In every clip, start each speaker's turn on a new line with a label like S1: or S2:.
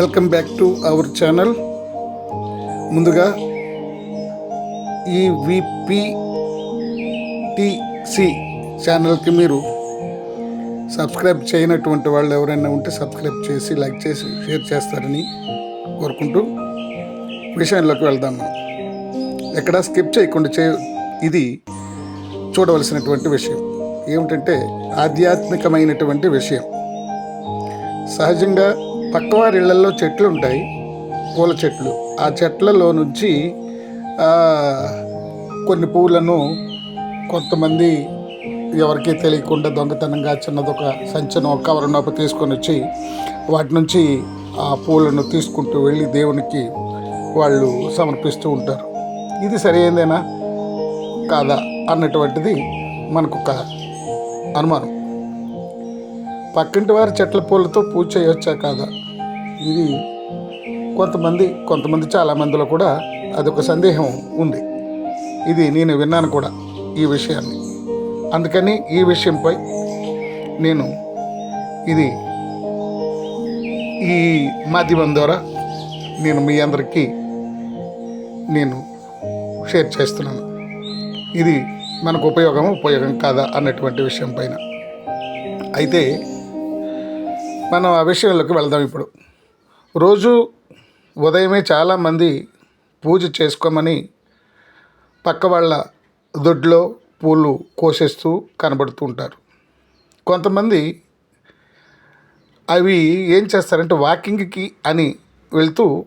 S1: Welcome back to our channel. ముందుగా ఈ విపిటిసి ఛానల్కి మీరు సబ్స్క్రైబ్ చేయనటువంటి వాళ్ళు ఎవరైనా ఉంటే సబ్స్క్రైబ్ చేసి లైక్ చేసి షేర్ చేస్తారని కోరుకుంటూ విషయంలోకి వెళ్దాం. మనం ఎక్కడ స్కిప్ చేయకుండా చే ఇది చూడవలసినటువంటి విషయం. ఏమిటంటే ఆధ్యాత్మికమైనటువంటి విషయం. సహజంగా పక్కవారి ఇళ్ళలో చెట్లు ఉంటాయి పూల చెట్లు. ఆ చెట్లలో నుంచి కొన్ని పూలను కొంతమంది ఎవరికీ తెలియకుండా దొంగతనంగా చిన్నదొక సంచను కవరనొక తీసుకొని వచ్చి వాటి నుంచి ఆ పూలను తీసుకుంటూ వెళ్ళి దేవునికి వాళ్ళు సమర్పిస్తూ ఉంటారు. ఇది సరైనదేనా? కాదా? అన్నటువంటిది మనకు ఒక అనుమానం. పక్కింటి వారి చెట్ల పూలతో పూజ చేయవచ్చా కాదా? ఇది కొంతమంది కొంతమంది చాలామందిలో కూడా అదొక సందేహం ఉంది. ఇది నేను విన్నాను కూడా ఈ విషయాన్ని. అందుకని ఈ విషయంపై నేను ఇది ఈ మాధ్యమం ద్వారా నేను మీ అందరికీ నేను షేర్ చేస్తున్నాను. ఇది మనకు ఉపయోగం ఉపయోగం కాదా అన్నటువంటి విషయం పైన. అయితే మనం ఆ విషయంలోకి వెళ్దాం ఇప్పుడు. రోజు ఉదయమే చాలామంది పూజ చేసుకోమని పక్క వాళ్ళ దొడ్లో పూలు కోసేస్తూ కనబడుతూ ఉంటారు. కొంతమంది అవి ఏం చేస్తారంటే వాకింగ్కి అని వెళ్తూ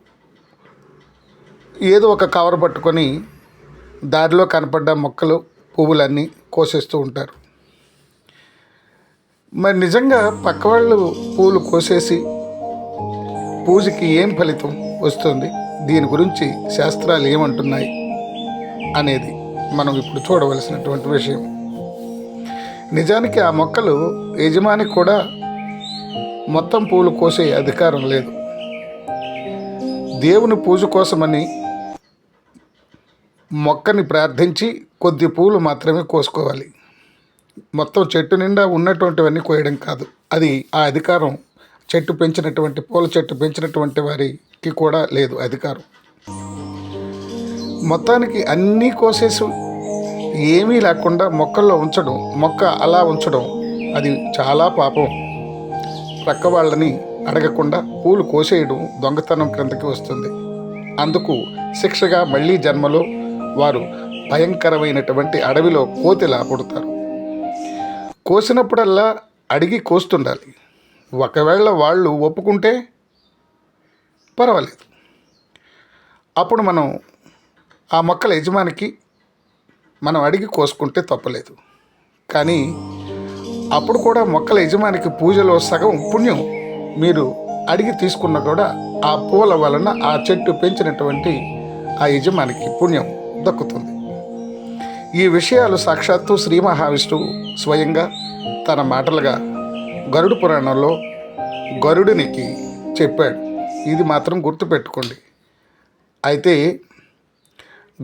S1: ఏదో ఒక కవర్ పట్టుకొని దారిలో కనపడ్డ మొక్కలు పువ్వులన్నీ కోసేస్తూ ఉంటారు. మరి నిజంగా పక్కవాళ్ళు పూలు కోసేసి పూజకి ఏం ఫలితం వస్తుంది? దీని గురించి శాస్త్రాలు ఏమంటున్నాయి? అనేది మనం ఇప్పుడు చూడవలసినటువంటి విషయం. నిజానికి ఆ మొక్కలు యజమానికి కూడా మొత్తం పూలు కోసే అధికారం లేదు. దేవుని పూజ కోసమని మొక్కని ప్రార్థించి కొద్ది పూలు మాత్రమే కోసుకోవాలి. మొత్తం చెట్టు నిండా ఉన్నటువంటివన్నీ కోయడం కాదు. అది ఆ అధికారం చెట్టు పెంచినటువంటి పూల చెట్టు పెంచినటువంటి వారికి కూడా లేదు అధికారం. మొత్తానికి అన్నీ కోసేసి ఏమీ లేకుండా మొక్కల్లో ఉంచడం మొక్క అలా ఉంచడం అది చాలా పాపం. ప్రక్క వాళ్ళని అడగకుండా పూలు కోసేయడం దొంగతనం క్రిందకి వస్తుంది. అందుకు శిక్షగా మళ్ళీ జన్మలో వారు భయంకరమైనటువంటి అడవిలో కోతిలా పుడతారు. కోసినప్పుడల్లా అడిగి కోస్తుండాలి. ఒకవేళ వాళ్ళు ఒప్పుకుంటే పర్వాలేదు. అప్పుడు మనం ఆ మొక్కల యజమానికి మనం అడిగి కోసుకుంటే తప్పలేదు. కానీ అప్పుడు కూడా మొక్కల యజమానికి పూజలో సగం పుణ్యం మీరు అడిగి తీసుకున్న కూడా ఆ పూల వలన ఆ చెట్టు పెంచినటువంటి ఆ యజమానికి పుణ్యం దక్కుతుంది. ఈ విషయాలు సాక్షాత్తు శ్రీ మహావిష్ణువు స్వయంగా తన మాటలుగా గరుడు పురాణంలో గరుడునికి చెప్పాడు. ఇది మాత్రం గుర్తుపెట్టుకోండి. అయితే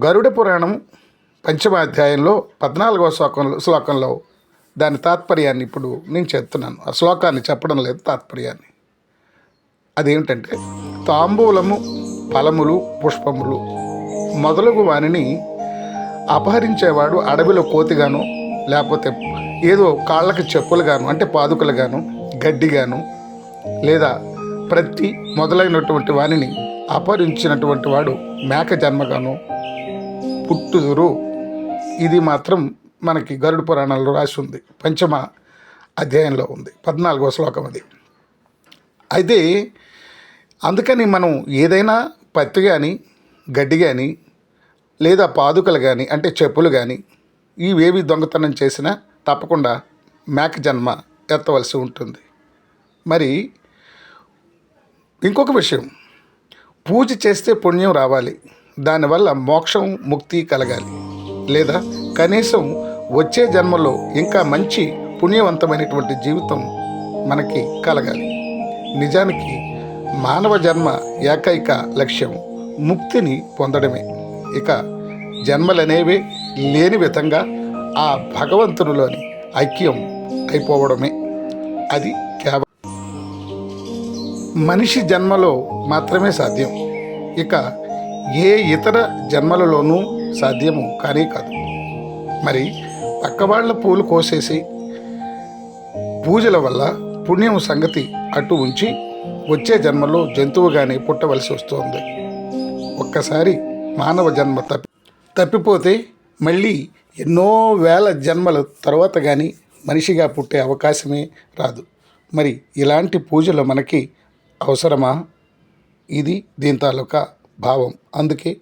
S1: గరుడ పురాణం పంచమాధ్యాయంలో పద్నాలుగవ శ్లోకంలో శ్లోకంలో దాని తాత్పర్యాన్ని ఇప్పుడు నేను చెప్తున్నాను. ఆ శ్లోకాన్ని చెప్పడం లేదు తాత్పర్యాన్ని. అదేమిటంటే తాంబూలము ఫలములు పుష్పములు మొదలగు వానిని అపహరించేవాడు అడవిలో కోతిగాను లేకపోతే ఏదో కాళ్ళకి చెప్పులుగాను అంటే పాదుకలు కాను గడ్డిగాను లేదా ప్రతి మొదలైనటువంటి వాణిని అపహరించినటువంటి వాడు మేక జన్మగాను పుట్టుదురు. ఇది మాత్రం మనకి గరుడు పురాణంలో రాసి ఉంది. పంచమ అధ్యాయంలో ఉంది. పద్నాలుగో శ్లోకం అది. అయితే అందుకని మనం ఏదైనా పత్తి కానీ గడ్డి కానీ లేదా పాదుకలు కానీ అంటే చెప్పులు కానీ ఇవేవి దొంగతనం చేసినా తప్పకుండా మేక జన్మ ఎత్తవలసి ఉంటుంది. మరి ఇంకొక విషయం. పూజ చేస్తే పుణ్యం రావాలి. దానివల్ల మోక్షం ముక్తి కలగాలి. లేదా కనీసం వచ్చే జన్మలో ఇంకా మంచి పుణ్యవంతమైనటువంటి జీవితం మనకి కలగాలి. నిజానికి మానవ జన్మ ఏకైక లక్ష్యం ముక్తిని పొందడమే. ఇక జన్మలనేవి లేని విధంగా ఆ భగవంతునిలోని ఐక్యం అయిపోవడమే. అది కేవలం మనిషి జన్మలో మాత్రమే సాధ్యం. ఇక ఏ ఇతర జన్మలలోనూ సాధ్యము కానీ కాదు. మరి పక్కవాళ్ళ పూలు కోసేసి పూజల వల్ల పుణ్యం సంగతి అటు ఉంచి వచ్చే జన్మలో జంతువుగానే పుట్టవలసి వస్తుంది. ఒక్కసారి మానవ జన్మ తప్పి తప్పిపోతే మళ్ళీ ఎన్నో వేల జన్మల తర్వాత కానీ మనిషిగా పుట్టే అవకాశమే రాదు. మరి ఇలాంటి పూజలు మనకి అవసరమా? ఇది దీని తాలూకా భావం. అందుకే